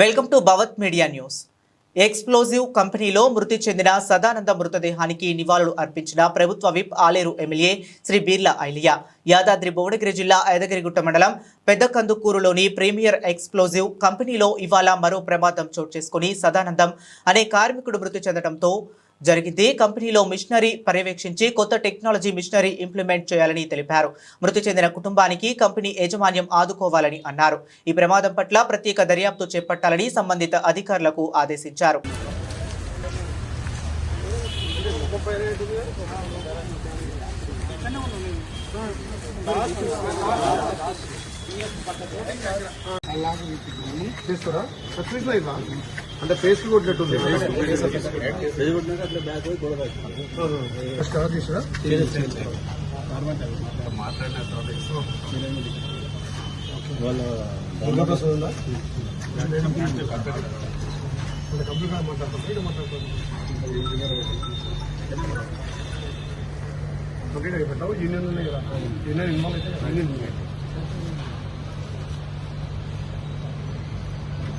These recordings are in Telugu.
Welcome to Bhavat media news. Explosive కంపెనీలో మృతి చెందిన సదానంద మృతదేహానికి నివాళులు అర్పించిన ప్రభుత్వ విప్ ఆలేరు ఎమ్మెల్యే శ్రీ బీర్లా ఐలియా. యాదాద్రి భువనగిరి జిల్లా ఐదగిరిగుట్ట మండలం పెద్దకందుకూరులోని ప్రీమియర్ ఎక్స్ప్లోజివ్ కంపెనీలో ఇవాళ మరో ప్రమాదం చోటు చేసుకుని సదానందం అనే కార్మికుడు మృతి చెందడంతో జరిగింది. కంపెనీలో మిషనరీ పర్యవేక్షించి కొత్త టెక్నాలజీ మిషనరీ ఇంప్లిమెంట్ చేయాలని తెలిపారు. మృతి చెందిన కుటుంబానికి కంపెనీ యాజమాన్యం ఆదుకోవాలని అన్నారు. ఈ ప్రమాదం పట్ల ప్రత్యేక దర్యాప్తు చేపట్టాలని సంబంధిత అధికారులకు ఆదేశించారు. అంటే సర్వీస్ లైఫ్ అంటే పేస్ట్ కొట్టినట్టుంది స్టార్ట్ చేసారా ఉందా అంటే కంప్యూటర్ మాట్లాడతాం ఇక్కడ ఓకే యూనియన్ ఉన్నాయి కదా యూనియన్ ఇన్వాల్వ్ అయితే యూనియన్ ఉన్నాయి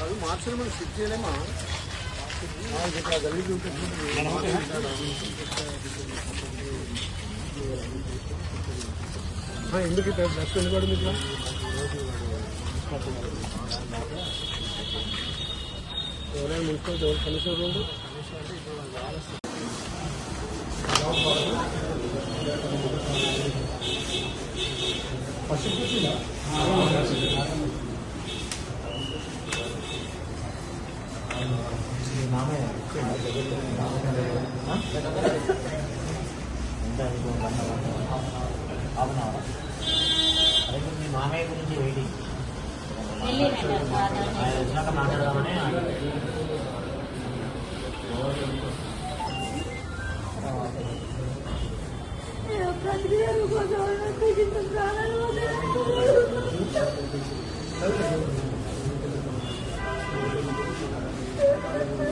అవి మార్చడం మనం స్విచ్ చేయలేమా? ఇక్కడ గలీజ్ ఎందుకు ఇట్లా డ్రెస్ ఎందుకు పడింది ఇట్లా ఎవరైనా మున్సిపల్ ఎవరు కమిషనర్ ఉండు. మీ మామయ్య గురించి వెయిటింగ్ ఆయన వచ్చినాక మాట్లాడదామని ఇక్కడ ఇక్కడ వాళ్ళ వెళ్ళి ఉన్న పిల్లలు ఉన్నారు వాళ్ళ కాలేజ్ చెప్పేసి అక్కడ మీ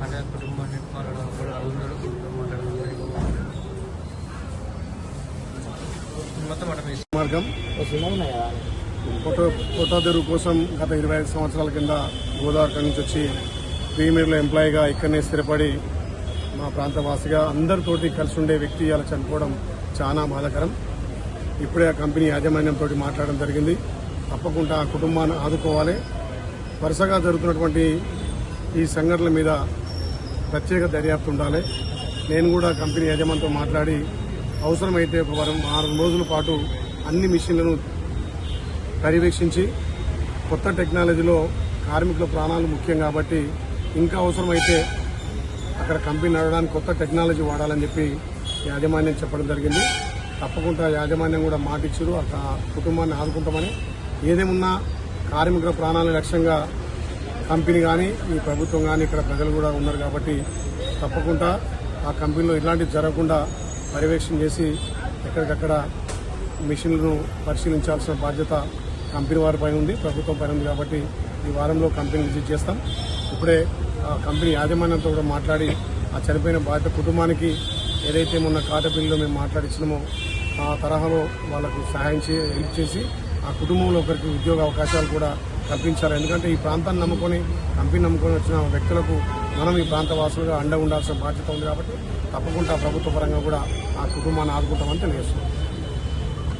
మన కుటుంబాన్ని మార్గం. ఫోటో ఫోటోదెరు కోసం గత ఇరవై ఐదు సంవత్సరాల కింద గోదావరి నుంచి వచ్చి ప్రీమియర్లో ఎంప్లాయీగా ఇక్కడనే స్థిరపడి మా ప్రాంతవాసిగా అందరితోటి కలిసి ఉండే వ్యక్తి అలా చనిపోవడం చాలా బాధాకరం. ఇప్పుడే ఆ కంపెనీ యాజమాన్యంతో మాట్లాడడం జరిగింది. తప్పకుండా ఆ కుటుంబాన్ని ఆదుకోవాలి. వరుసగా జరుగుతున్నటువంటి ఈ సంఘటనల మీద ప్రత్యేక దర్యాప్తు ఉండాలి. నేను కూడా కంపెనీ యజమానితో మాట్లాడి అవసరమైతే ఒక వారం ఆరు రోజుల పాటు అన్ని మిషన్లను పర్యవేక్షించి కొత్త టెక్నాలజీలో కార్మికుల ప్రాణాలు ముఖ్యం కాబట్టి ఇంకా అవసరమైతే అక్కడ కంపెనీ నడవడానికి కొత్త టెక్నాలజీ వాడాలని చెప్పి యాజమాన్యం చెప్పడం జరిగింది. తప్పకుండా యాజమాన్యం కూడా మాటిచ్చారు. ఆ కుటుంబాన్ని ఆదుకుంటామని. ఏదేమున్నా కార్మికుల ప్రాణాలను లక్ష్యంగా కంపెనీ కానీ ఈ ప్రభుత్వం కానీ ఇక్కడ ప్రజలు కూడా ఉన్నారు కాబట్టి తప్పకుండా ఆ కంపెనీలో ఇలాంటివి జరగకుండా పర్యవేక్షణ చేసి ఎక్కడికక్కడ మిషన్లను పరిశీలించాల్సిన బాధ్యత కంపెనీ వారి పైన ఉంది ప్రభుత్వం పైన ఉంది కాబట్టి ఈ వారంలో కంపెనీ విజిట్ చేస్తాం. ఇప్పుడే ఆ కంపెనీ యాజమాన్యంతో కూడా మాట్లాడి ఆ చనిపోయిన బాధ్యత కుటుంబానికి ఏదైతే మొన్న కాట బిల్లులో మేము మాట్లాడించినామో ఆ తరహాలో వాళ్ళకు సహాయం చే హెల్ప్ చేసి ఆ కుటుంబంలో ఒకరికి ఉద్యోగ అవకాశాలు కూడా కల్పించాలి. ఎందుకంటే ఈ ప్రాంతాన్ని నమ్ముకొని కంపెనీ నమ్ముకొని వచ్చిన వ్యక్తులకు మనం ఈ ప్రాంత వాసులుగా అండ ఉండాల్సిన బాధ్యత ఉంది కాబట్టి తప్పకుండా ప్రభుత్వ పరంగా కూడా ఆ కుటుంబాన్ని ఆదుకుంటామని తెలియజేస్తున్నాం.